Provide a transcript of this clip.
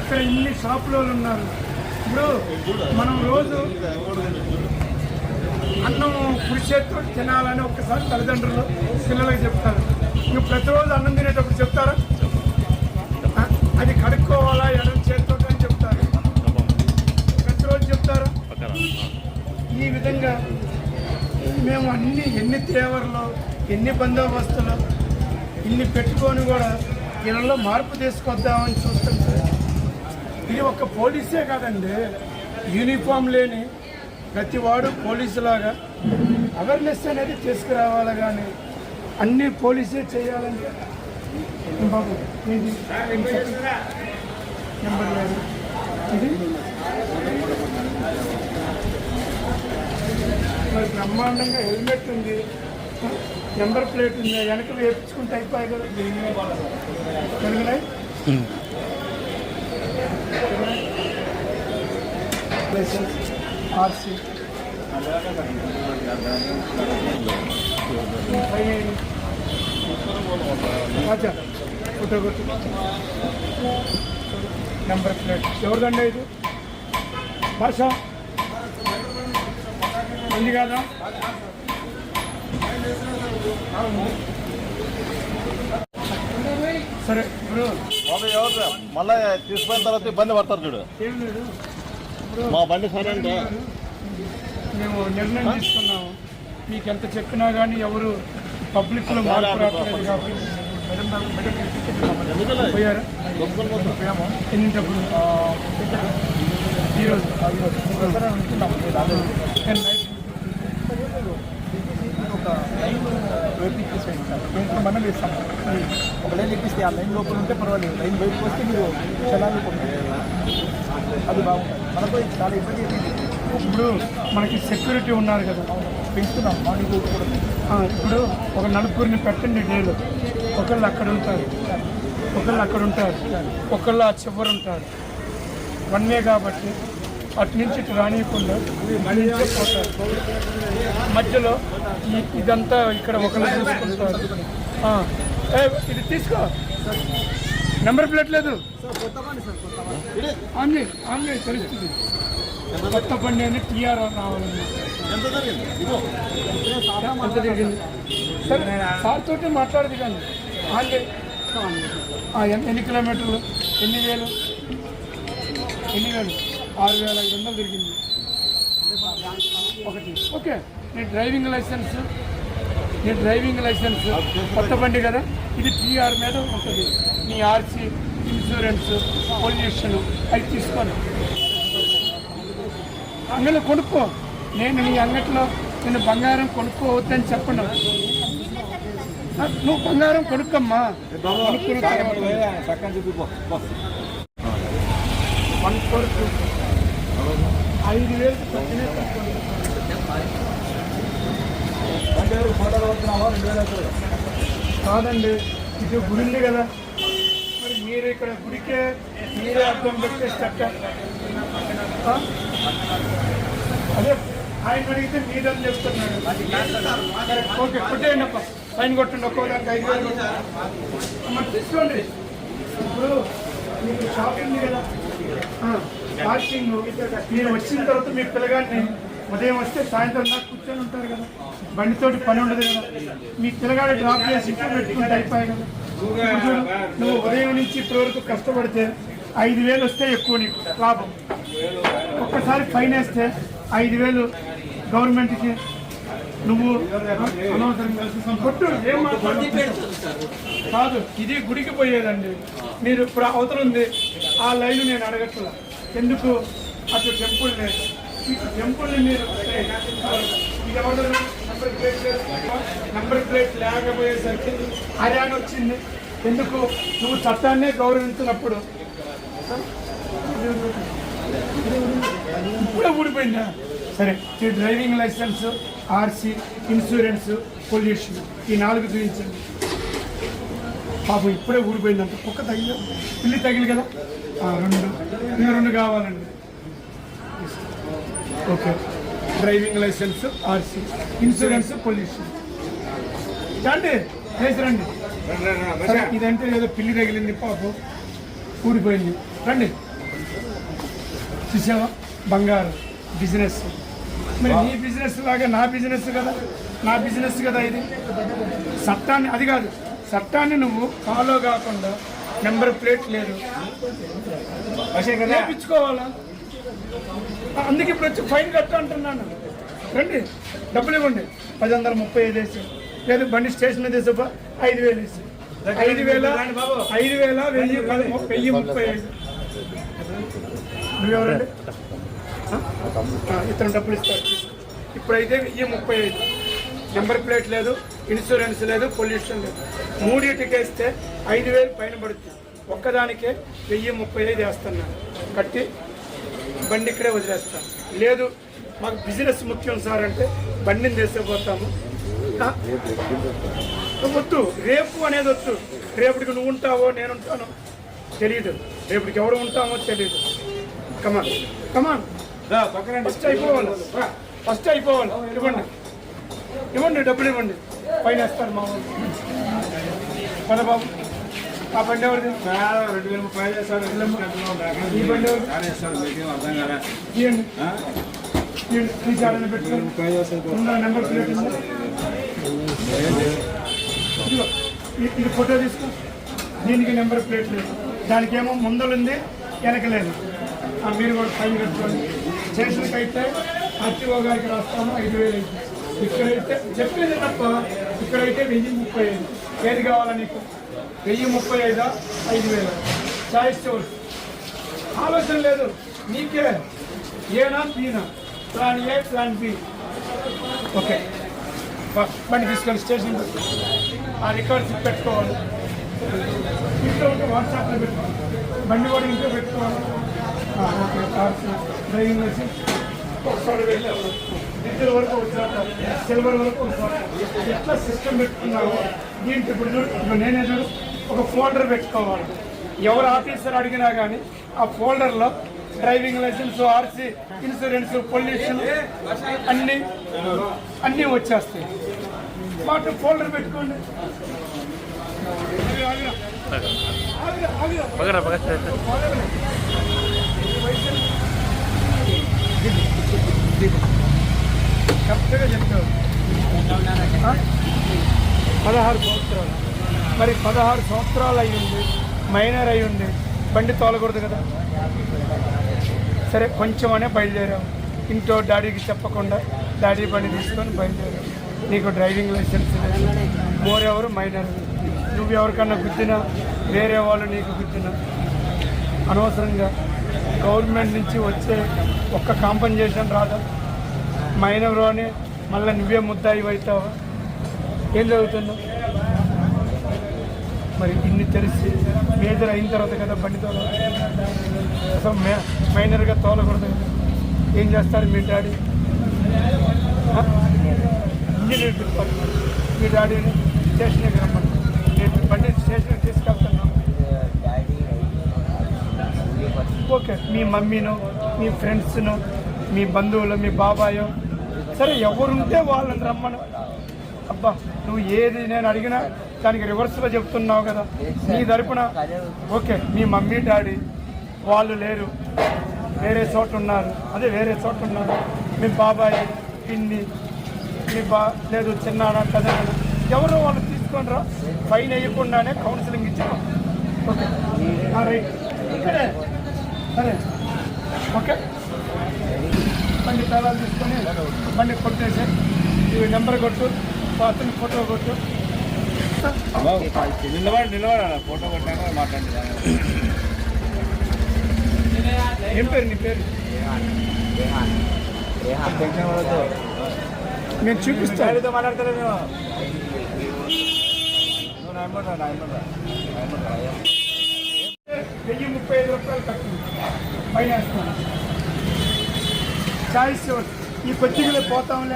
ఇక్కడ ఇన్ని షాపులో ఉన్నారు. ఇప్పుడు మనం రోజు అన్నం కుడి చేస్తూ తినాలని ఒక్కసారి తల్లిదండ్రులు పిల్లలకు చెప్తారు. నువ్వు ప్రతిరోజు అన్నం తినేటప్పుడు చెప్తారా? అది కడుక్కోవాలా ఎడం చేతితో అని చెప్తారు. ప్రతిరోజు చెప్తారా? ఈ విధంగా మేము అన్ని ఎన్ని తేవర్లు ఎన్ని బందోబస్తులు ఇన్ని పెట్టుకొని కూడా వీళ్ళలో మార్పు తీసుకొద్దామని చూస్తుంటే ఇది ఒక పోలీసే కాదండి. యూనిఫామ్ లేని ప్రతి వాడు పోలీసులాగా అవేర్నెస్ అనేది తీసుకురావాలి కానీ అన్ని పోలీసే చేయాలంటే బాబు? ఇది నెంబర్ లేదు ఇది మరి బ్రహ్మాండంగా హెల్మెట్ ఉంది. నెంబర్ ప్లేట్ ఉంది. వెనక వేపించుకుంటే అయిపోయి కదా. లైసెన్స్ ఆర్సీ నెంబర్ ప్లేట్ ఎవరిదండి ఇది భాష ఉంది కదా. సరే ఇప్పుడు బాబు ఎవరు మళ్ళీ తీసుకున్న తర్వాత ఇబ్బంది పడతారు చూడు ఏం లేదు మా బండి మేము నిర్ణయం తీసుకున్నాము. మీకు ఎంత చెప్పినా కానీ ఎవరు పబ్లిక్లో రావట్లేదు కాబట్టి పోయారా. ఎన్నింటప్పుడు ఈరోజు. నైట్ ఒక లైన్ వేపించేసేయండి సార్. దీంట్లో మనం ఇస్తాం ఒక లైన్ ఎక్కిస్తే ఆ లైన్ లోపల ఉంటే పర్వాలేదు. లైన్ బయటకు వస్తే మీరు చలాలు అది బాగుంటుంది. మనకు చాలా ఇబ్బంది ఇప్పుడు మనకి సెక్యూరిటీ ఉన్నారు కదా. పెంచుతున్నాం. మార్నింగ్ కూడా. ఇప్పుడు ఒక నలుగురిని పెట్టండి డేలో. ఒకళ్ళు అక్కడ ఉంటారు. ఒకళ్ళు అక్కడ ఉంటారు. ఒకళ్ళు ఆ చివరు ఉంటారు వన్ వే కాబట్టి అటు నుంచి ఇటు రానియకుండా పోతారు. మధ్యలో ఇదంతా ఇక్కడ ఒకరు చూసుకుంటారు. ఇది తీసుకో. నెంబర్ ప్లేట్ లేదు. ఆన్లైన్ ఆన్లైన్ తెలుస్తుంది. కొత్త బండి అని టీఆర్ఆర్ రావాలన్నా. ఎంత జరిగింది సరే సార్ తోటి మాట్లాడదు కానీ ఆన్లైన్ ఎన్ని ఎన్ని కిలోమీటర్లు? ఎన్ని వేలు? ఎన్ని వేలు? ఆరు వేల ఐదు వందలు తిరిగింది. ఒకటి. ఓకే. నీ డ్రైవింగ్ లైసెన్స్. నీ డ్రైవింగ్ లైసెన్స్. కొత్త బండి కదా? ఇది టీఆర్ మీద ఉంటుంది నీ ఆర్సీ ఇన్సూరెన్స్ పొల్యూషన్. అవి తీసుకొని. అంగడిలో కొనుక్కో. నేను నీ అంగట్లో నేను బంగారం కొనుక్కోవద్దని చెప్పను. నువ్వు బంగారం కొనుక్కమ్మా. కొనుక్కున్న తర్వాత పక్కన చూపిపో వన్ ఫోర్ టూ ఐదు వేలు పక్కనే తక్కువ. ఫోటోలు వస్తున్నావా రెండు వేలు అవుతుంది కాదండి ఇది గుడి ఉంది కదా. మరి మీరు ఇక్కడ గుడికే మీరే అర్థం పెట్టేస్తట చక్క అదే ఆయన అడిగితే మీదని చెప్తున్నాడు ఓకే కొట్టేయండి అప్ప ఫైన్ కొట్టండి ఒక్కో దానికి ఐదు వేలు. తీసుకోండి. ఇప్పుడు మీకు షాప్ ఉంది కదా. వాకింగ్ పార్కింగ్ మీరు వచ్చిన తర్వాత మీ పిల్లగాడిని ఉదయం వస్తే సాయంత్రం దాకా కూర్చొని ఉంటారు కదా. బండితోటి పని ఉండదు కదా. మీ పిల్లగాడు డ్రాప్ చేసి ఇంట్లో పెట్టుకుంటే అయిపోయాయి కదా. నువ్వు ఉదయం నుంచి ఇప్పటి వరకు కష్టపడితే ఐదు వేలు వస్తే ఎక్కువ నీకు లాభం. ఒక్కసారి ఫైన్ వేస్తే ఐదు వేలు గవర్నమెంట్కి. నువ్వు అనవసరంగా కొట్టు కాదు ఇది గుడికి పోయేదండి. మీరు ఇప్పుడు అవతల ఉంది. ఆ లైన్ నేను అడగట్లా. ఎందుకు? అటు టెంపుల్ లేదు. టెంపుల్ని మీరు ఎవరు? నంబర్ ప్లేట్ లేదు నంబర్ ప్లేట్ లేకపోయేసరికి హర్యానా వచ్చింది. ఎందుకు? నువ్వు చట్టాన్నే గౌరవించినప్పుడు. ఇప్పుడే ఊడిపోయిందా? సరే ఈ driving licence RC insurance pollution ఈ నాలుగు చూపించండి. పాపం ఇప్పుడే ఊడిపోయిందంట. కుక్క తగిలి పిల్లి తగిలి కదా. రెండు. రెండు కావాలండి. Okay. Driving licence RC. Insurance pollution. రండి. లేచి రండి. ఇదంటే ఏదో పిల్లి తగిలింది పాపం. ఊడిపోయింది రండి. చూసావా? బంగారు. బిజినెస్. మరి నీ బిజినెస్ లాగా నా బిజినెస్ కదా? నా బిజినెస్ కదా ఇది? చట్టాన్ని అది కాదు. చట్టాన్ని నువ్వు ఫాలో కాకుండా నెంబర్ ప్లేట్ లేదు. నేర్పించుకోవాలా? అందుకే ఇప్పుడు వచ్చి ఫైన్ కట్టు అంటున్నాను. రండి డబ్బులు ఇవ్వండి. పది వందల ముప్పై ఐదు వేసి లేదు బండి స్టేషన్ మీద వేసా ఐదు వేలు వేసి. ఐదు వేల ఐదు వేల వెయ్యి వెయ్యి ముప్పై ఐదు. నువ్వెవరండి ఇతను డబ్బులు ఇస్తాడు. ఇప్పుడైతే వెయ్యి ముప్పై ఐదు. నెంబర్ ప్లేట్ లేదు. ఇన్సూరెన్స్ లేదు పొల్యూషన్ లేదు. మూడింటికి వేస్తే ఐదు వేలు పైన పడుతుంది. ఒక్కదానికే వెయ్యి ముప్పై ఐదు వేస్తున్నాను కట్టి బండి ఇక్కడే వదిలేస్తాను లేదు మాకు బిజినెస్ ముఖ్యం సార్ అంటే బండిని తీసుకుపోతాము. ఆ? వద్దు రేపు అనేది వద్దు. రేపటికి నువ్వు ఉంటావో నేను ఉంటానో తెలియదు రేపటికి ఎవరు ఉంటామో తెలియదు come on come on first అయిపోవాలి. ఫస్ట్ అయిపోవాలి. ఇవ్వండి. ఇవ్వండి డబ్బులు ఇవ్వండి. పైన వేస్తారు మా వాళ్ళు బాబు. ఆ బండి ఎవరిది? రెండు వేల ముప్పై వేస్తాడు ఈ బండి అర్థం కదా తీయండి పెట్టుకోండి. ముప్పై ఉందా నెంబర్ ప్లేట్ ఇది ఫోటో తీసుకో. దీనికి నెంబర్ ప్లేట్ లేదు. దానికి ఏమో ముందలు ఉంది వెనక లేదు ఆ, మీరు కూడా ఫైన్ కట్టుకోండి. స్టేషన్కి అయితే ఆర్టీఓ గారికి రాస్తాము ఐదు వేలు ఇక్కడైతే చెప్పేది తప్ప ఇక్కడైతే వెయ్యి ముప్పై ఐదు. ఏది కావాలా నీకు? వెయ్యి ముప్పై ఐదా? ఐదు వేల. చాయిస్ చూడు ఆలోచన లేదు. నీకే. ఏనా పీనా plan A plan B? Okay. బండి తీసుకొని స్టేషన్ ఆ రికార్డ్స్ పెట్టుకోవాలి. ఇంట్లో ఉంటే వాట్సాప్లో పెట్టుకోవాలి బండి కూడా ఇంట్లో పెట్టుకోవాలి. Okay cars driving licence. ఒకసారి వెళ్ళాము డీజిల్ వరకు వచ్చాక సిల్వర్ వరకు ఎట్లా సిస్టమ్ పెట్టుకున్నావు దీంట్లో ఇప్పుడు ఇప్పుడు నేనే చూడు ఒక ఫోల్డర్ పెట్టుకోవాలి. ఎవరు ఆఫీసర్ అడిగినా కానీ ఆ ఫోల్డర్లో driving licence RC insurance pollution అన్నీ అన్నీ వచ్చేస్తాయి. మాట ఫోల్డర్ పెట్టుకోండి. ఆగిరా, ఆగిరా. కరెక్ట్గా చెప్పావు. పదహారు సంవత్సరాలు. మరి పదహారు సంవత్సరాలు అయ్యింది మైనర్ అయి ఉంది బండి తోలకూడదు కదా? సరే కొంచెం అనే బయలుదేరాం. ఇంట్లో డాడీకి చెప్పకుండా డాడీ బండి తీసుకొని బయలుదేరాం. నీకు డ్రైవింగ్ లైసెన్స్ లేదు. మోరెవరు మైనర్. నువ్వు ఎవరికన్నా గుద్దినా వేరే వాళ్ళు నీకు గుద్దినా? అనవసరంగా గవర్నమెంట్ నుంచి వచ్చే ఒక్క కాంపన్సేషన్ రాదా? మైనర్ అని మళ్ళీ నువ్వే ముద్దాయి అవుతావా? ఏం జరుగుతుందో? మరి ఇన్ని తెలిసి మేజర్ అయిన తర్వాత కదా బండి తోల అసలు మే మైనర్గా తోలకూడదు కదా. ఏం చేస్తారు మీ డాడీ? Engineer department. మీ డాడీని స్టేషన్కి రమ్మని. నేను బండి స్టేషన్కి తీసుకెళ్తున్నాను. ఓకే మీ మమ్మీను మీ ఫ్రెండ్స్ను మీ బంధువులు మీ బాబాయో సరే ఎవరుంటే వాళ్ళని రమ్మను. అబ్బా నువ్వు ఏది నేను అడిగినా దానికి రివర్స్లో చెప్తున్నావు కదా నీ తరపున. ఓకే మీ మమ్మీ డాడీ వాళ్ళు లేరు. వేరే చోట ఉన్నారు. అదే వేరే చోట ఉన్నారు. మీ బాబాయ్ పిన్ని మీ బా లేదు చిన్నాడ కదా ఎవరో వాళ్ళు తీసుకొని రా. ఫైన్ వేయకుండానే కౌన్సిలింగ్ ఇచ్చాం ఓకే. రైట్. సరే. ఓకే. బండి తాళాలు తీసుకొని బండి కొట్టేసి ఈ నెంబర్ కొట్టు అతని ఫోటో కొట్టు. నిలబడి నిలబడాలి ఫోటో కొట్టాక మాట్లాడి ఏం పేరు నీ పేరు? నేను చూపిస్తాను మాట్లాడతారు మేము. వెయ్యి ముప్పై ఐదు రూపాయలు కట్టు పైన వేస్తాను చాయిస్ ఈ కొద్దిగా పోతాంలే.